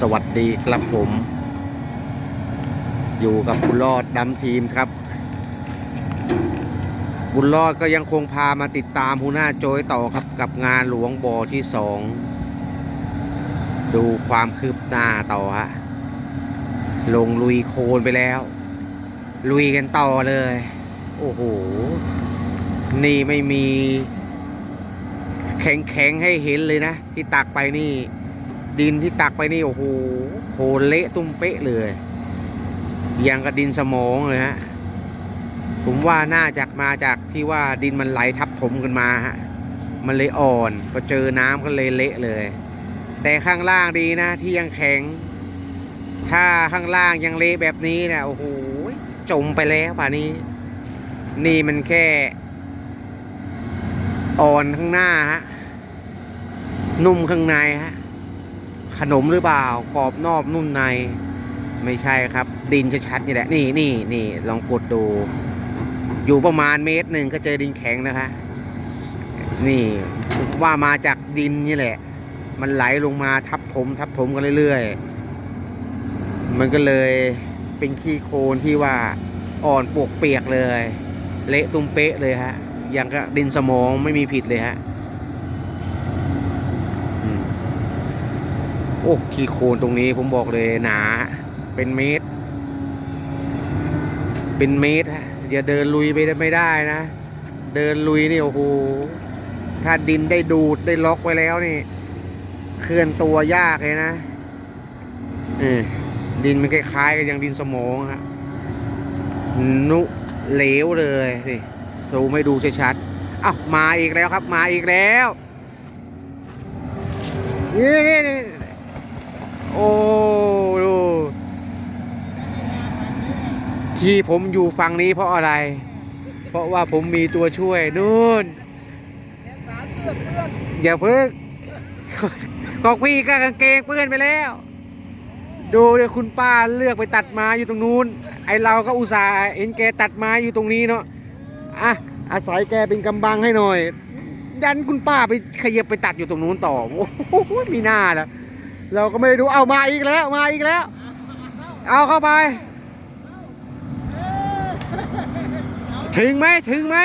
สวัสดีครับผม อยู่กับบุญรอดดำทีมครับ บุญรอดก็ยังคงพามาติดตามหัวหน้าโจยต่อครับกับงานหลวงบอที่สองดูความคืบหน้าต่อฮะลงลุยโคลนไปแล้ว ลุยกันต่อเลย โอ้โห นี่ไม่มีแข็งๆให้เห็นเลยนะ ที่ตักไปนี่ ดินที่ตักไปนี่โอ้โหโคเละตุ้มเป๊ะเลยยังกับดินสมองเลยฮะผมว่าน่าจะมาจากที่ว่าดินมันไหลทับถมกันมาฮะมันเลยอ่อนพอเจอน้ำก็เลยเละเลย แต่ข้างล่างดีนะที่ยังแข็ง ถ้าข้างล่างยังเละแบบนี้เนี่ยโอ้โหจมไปแล้วป่านี้ นี่มันแค่ อ่อนข้างหน้าฮะนุ่มข้างในฮะ ขนมหรือเปล่ากรอบนอกนุ่มใน ไม่ใช่ครับ ดินชัดๆนี่แหละ นี่นี่นี่ลองกดดู อยู่ประมาณเมตรหนึ่งก็เจอดินแข็งนะคะ นี่ว่ามาจากดินนี่แหละ มันไหลลงมาทับถม ทับถมกันเรื่อยๆ มันก็เลยเป็นขี้โคลนที่ว่าอ่อนปวกเปียกเลย เละตุ้มเป๊ะเลยฮะอย่างกับดินสมองไม่มีผิดเลยฮะอืม โอ้ขี้โคลนตรงนี้ผมบอกเลยหนา เป็นเมตร เป็นเมตรฮะอย่าเดินลุยไปไม่ได้นะ เดินลุยนี่โอ้โหถ้าดินได้ดูดได้ล็อกไว้แล้วนี่ เคลื่อนตัวยากเลยนะเออดินมันคล้ายๆกับอย่างดินสมองฮะนุเหลวเลยสิดูไม่ดูชัดๆอ้าวมาอีกแล้วครับ มาอีกแล้วนี่นี่ โอ้ดูที่ผมอยู่ฝั่งนี้เพราะอะไร เพราะว่าผมมีตัวช่วยนู่นอย่าเพิ่งกอกพี่ก็กางเกงเปื้อนไปแล้ว ดูเนี่ยคุณป้าเลือกไปตัดไม้อยู่ตรงนู้น ไอเราก็อุตส่าห์เห็นแกตัดไม้อยู่ตรงนี้เนาะอะอาศัยแกเป็นกำบังให้หน่อย ดันคุณป้าไปขยับไปตัดอยู่ตรงนู้นต่อโอ้โหมีหน้าแล้ว เราก็ไม่ได้ดูเอามาอีกแล้วมาอีกแล้ว เอาเข้าไปถึงไหมถึงไหม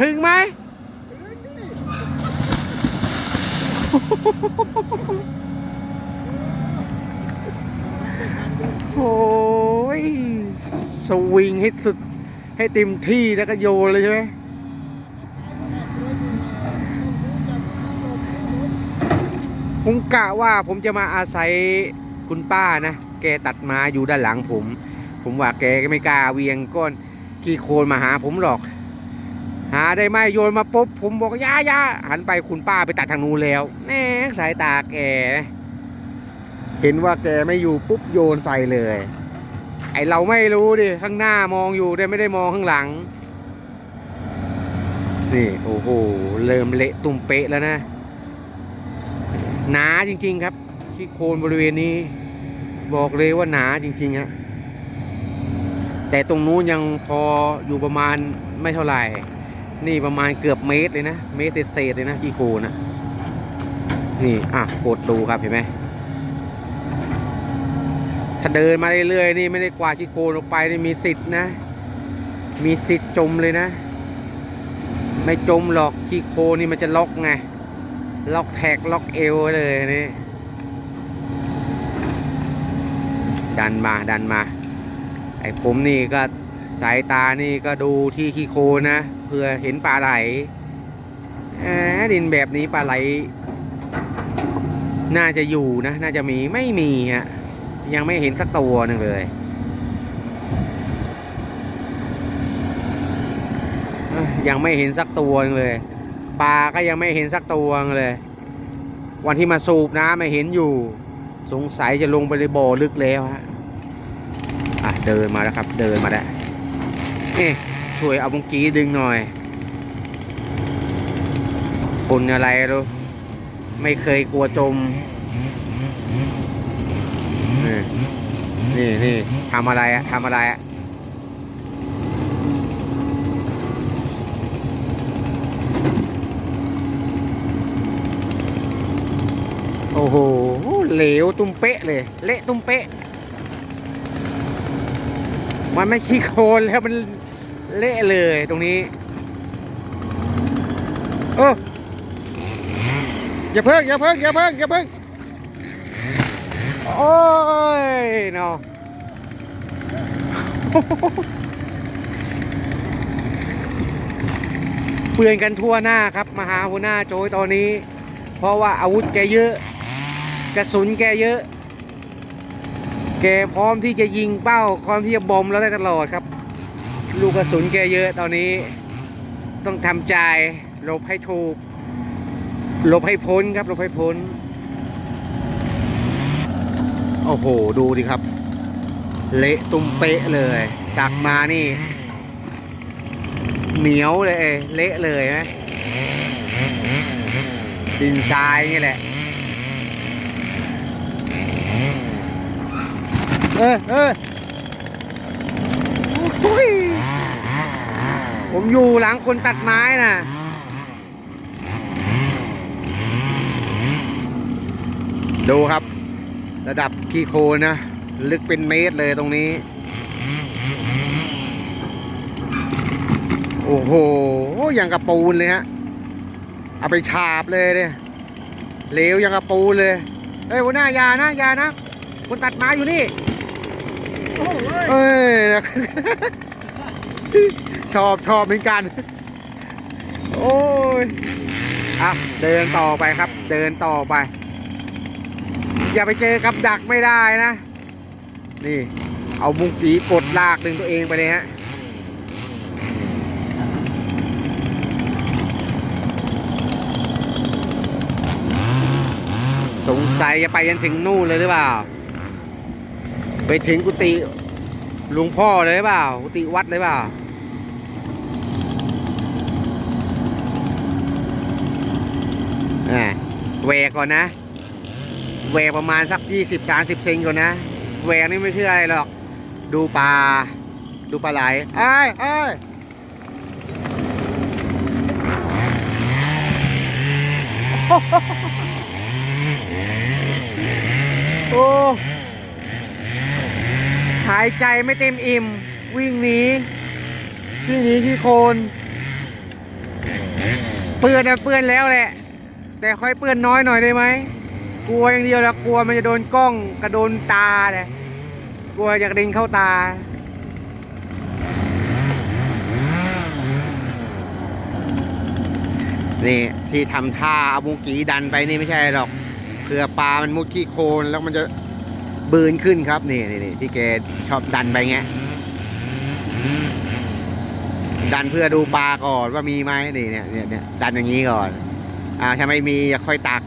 ถึงไหมโอ้ยสวิงให้สุดให้เต็มที่แล้วก็โยนเลยใช่ไหม ผมกะว่าผมจะมาอาศัยคุณป้านะ แกตัดมาอยู่ด้านหลังผม ผมว่าแกก็ไม่กล้าเวียงก้อนขี้โคลนมาหาผมหรอก หาได้ไหมโยนมาปุ๊บผมบอกอยาอยาหันไปคุณป้าไปตัดทางนู้นแล้วแน่สายตาแก เห็นว่าแกไม่อยู่ปุ๊บโยนใส่เลย ไอเราไม่รู้ดิข้างหน้ามองอยู่แต่ไม่ได้มองข้างหลังนี่โอ้โหเริ่มเละตุ่มเป๊ะแล้วนะ หนาจริง ๆ ครับที่โคนบริเวณนี้ บอกเลยว่าหนาจริงๆฮะแต่ตรงนู้นยังพออยู่ประมาณไม่เท่าไหร่ นี่ประมาณเกือบเมตรเลยนะ เมตรเศษเลยนะที่โคนนะ นี่อะกดดูครับเห็นไหมถ้าเดินมาเรื่อยๆนี่ไม่ได้กวาดขี้โคลนออกไปนี่มีสิทธิ์นะ มีสิทธิ์จมเลยนะ ไม่จมหรอกขี้โคลนนี่มันจะล็อกไง ล็อกแท็กล็อกเอวเลยนี่ดันมาดันมา ไอ้ผมนี่ก็สายตานี่ก็ดูที่ขี้โคนะเพื่อเห็นปลาไหลแหมดินแบบนี้ปลาไหล น่าจะอยู่นะ น่าจะมีไม่มีฮะยังไม่เห็นสักตัวหนึ่งเลยยังไม่เห็นสักตัวเลย ปลาก็ยังไม่เห็นสักตัวเลย วันที่มาสูบน้ำไม่เห็นอยู่ สงสัยจะลงไปในบ่อลึกแล้วฮะอะเดินมาแล้วครับ เดินมาแล้เอ๊ช่วยเอามุงกี้ดึงหน่อยคนอะไรรู้ไม่เคยกลัวจม นี่นี่นี่ทำอะไรอะทำอะไรอะ โอ้โห เหลวตุ้มเป๊ะเลย เละตุ้มเป๊ะ มันไม่ขี้โคลนแล้วมันเละเลยตรงนี้ เอออย่าเพิ่งอย่าเพิ่งอย่าเพิ่งอย่าเพิ่งโอ้ยเนาะเปลือนกันทั่วหน้าครับมาหาหัวหน้าโจยตอนนี้ เพราะว่าอาวุธแกเยอะ กระสุนแกเยอะ แกพร้อมที่จะยิงเป้าพร้อมที่จะบอมเราได้ตลอดครับ ลูกกระสุนแกเยอะตอนนี้ ต้องทำใจหลบให้ถูกหลบให้พ้นครับหลบให้พ้น โอ้โห ดูดิครับ เละตุ้มเป๊ะเลยตักมานี่ เหนียวเลย เละเลยไหมดินทรายนี่แหละ เออเออโอ้ยผมอยู่หลังคนตัดไม้น่ะ ดูครับ ระดับขี้โคลนนะ ลึกเป็นเมตรเลยตรงนี้ โอ้โห อย่างกระปูนเลยฮะ เอาไปฉาบเลยเนี่ยเหลวอย่างกระปูนเลย เฮ้ยหัวหน้ายานะยานะ คนตัดไม้อยู่นี่ เอ้ย ชอบชอบเหมือนกัน โอ้ยอะเดินต่อไปครับ เดินต่อไป อย่าไปเจอกับดักไม่ได้นะ นี่ เอามุงกีกดลากดึงตัวเองไปเลยฮะสงสัยจะไปยันถึงนู่นเลยหรือเปล่า ไปถึงกุฏิหลวงพ่อเลยเปล่า กุฏิวัดเลยเปล่าอ่า แหวกก่อนนะ แหวกประมาณสักยี่สิบสามสิบเซนก่อนนะ แหวกนี่ไม่ใช่อะไรหรอก ดูปลา ดูปลาไหลเอ้ยเอ้ยโอ้ หายใจไม่เต็มอิ่ม วิ่งหนีวิ่งหนีที่โคนเปื้อนะเปื้อนแล้วแหละ แต่ค่อยเปื้อนน้อยหน่อยได้ไหมกลัวอย่างเดียวละกลัวมันจะโดนกล้องกระโดนตาเลยกลัวจะกด็นเข้าตานี่ที่ทำท่าเอามุกีดันไปนี่ไม่ใช่หรอกเผื่อปลามันมุดขี้โคลนแล้วมันจะ บืนขึ้นครับนี่นี่นี่ที่แกชอบดันไปเงี้ยดันเพื่อดูปลาก่อนว่ามีไหมนี่เนี่ยเนี่ยเนี่ยดันอย่างนี้ก่อน อ่าถ้าไม่มีค่อยตัก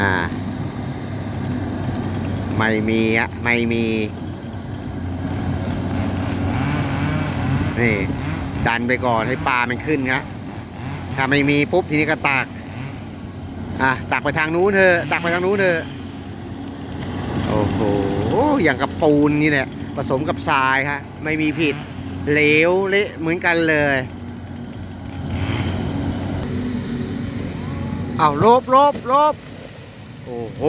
อ่า ไม่มีอะไม่มีนี่ดันไปก่อนให้ปลามันขึ้นครับถ้าไม่มีปุ๊บทีนี้ก็ตัก อะตักไปทางนู้นเถอะตักไปทางนู้นเถอะ อย่างกับปูนนี่แหละผสมกับทรายฮะไม่มีผิดเหลวเละเหมือนกันเลยเอาลบลบลบโอ้โห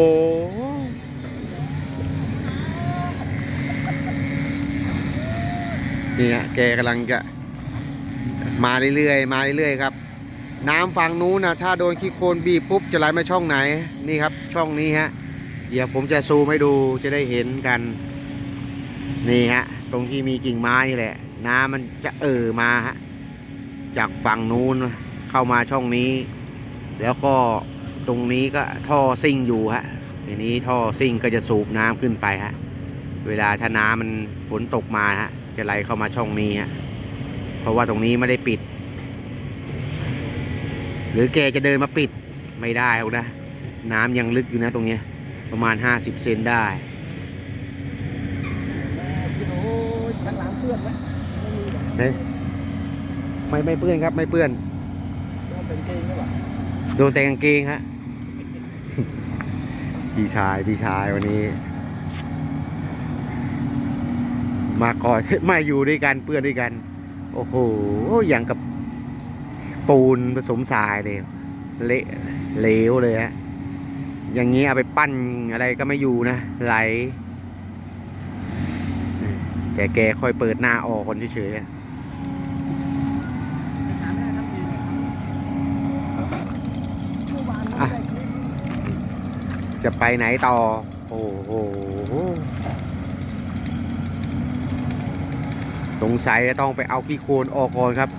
นี่ฮะแกกำลังจะมาเรื่อยๆ มาเรื่อยๆครับ น้ำฝั่งนู้นนะถ้าโดนขี้โคลนบีบปุ๊บจะไหลมาช่องไหน นี่ครับช่องนี้ฮะ เดี๋ยวผมจะซูมให้ดูจะได้เห็นกัน นี่ฮะ ตรงที่มีกิ่งไม้นี่แหละ น้ำมันจะเอ่อมาฮะจากฝั่งนู้นเข้ามาช่องนี้ แล้วก็ตรงนี้ก็ท่อซิ่งอยู่ฮะทีนี้ท่อซิ่งก็จะสูบน้ำขึ้นไปฮะ เวลาถ้าน้ำมันฝนตกมาฮะ จะไหลเข้ามาช่องนี้ฮะ เพราะว่าตรงนี้ไม่ได้ปิด หรือแกจะเดินมาปิดไม่ได้หรอกนะ น้ำยังลึกอยู่นะตรงเนี้ย ประมาณ 50 เซนได้เฮ้ยไม่ไม่เปื้อนครับ ไม่เปื้อนโดนแต่กางเกงฮะพี่ชายพี่ชายวันนี้ มาก่อนมาอยู่ด้วยกันเปื้อนด้วยกัน โอ้โหอย่างกับปูนผสมทรายเลยเละเหลวเลยฮะ อย่างนี้เอาไปปั้นอะไรก็ไม่อยู่นะไหลแกแกค่อยเปิดหน้าออกคนเฉยๆจะไปไหนต่อ โอ้โห สงสัยจะต้องไปเอาขี้โคลนออกก่อนครับ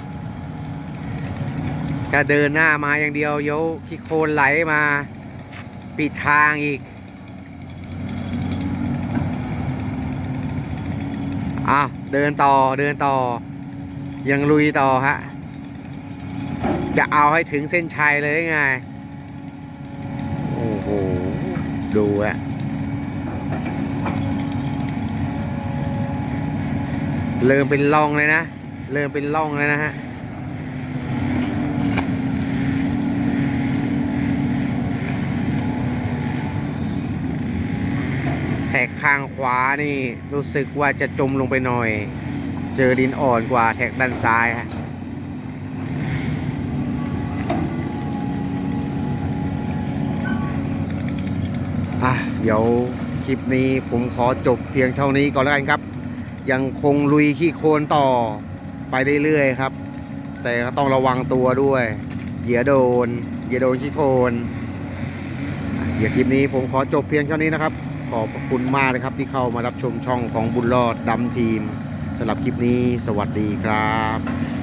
ถ้าเดินหน้ามาอย่างเดียวเดี๋ยวขี้โคลนไหลมา ปิดทางอีกอะเดินต่อเดินต่อ ยังลุยต่อฮะ จะเอาให้ถึงเส้นชัยเลยไง โอ้โห ดูอะเริ่มเป็นร่องเลยนะ เริ่มเป็นร่องเลยนะฮะ ท็กข้างขวานี่รู้สึกว่าจะจมลงไปหน่อย เจอดินอ่อนกว่าแท็กด้านซ้ายฮะอะเดี๋ยวคลิปนี้ผมขอจบเพียงเท่านี้ก่อนแล้วกันครับ ยังคงลุยขี้โคลนต่อไปเรื่อยๆครับ แต่ก็ต้องระวังตัวด้วย เหยียโดน เหยียโดนขี้โคลนเดี๋ยวคลิปนี้ผมขอจบเพียงเท่านี้นะครับ อบพระคุณมากนะครับ ที่เข้ามารับชมช่องของบุญรอดดำทีมสำหรับคลิปนี้สวัสดีครับ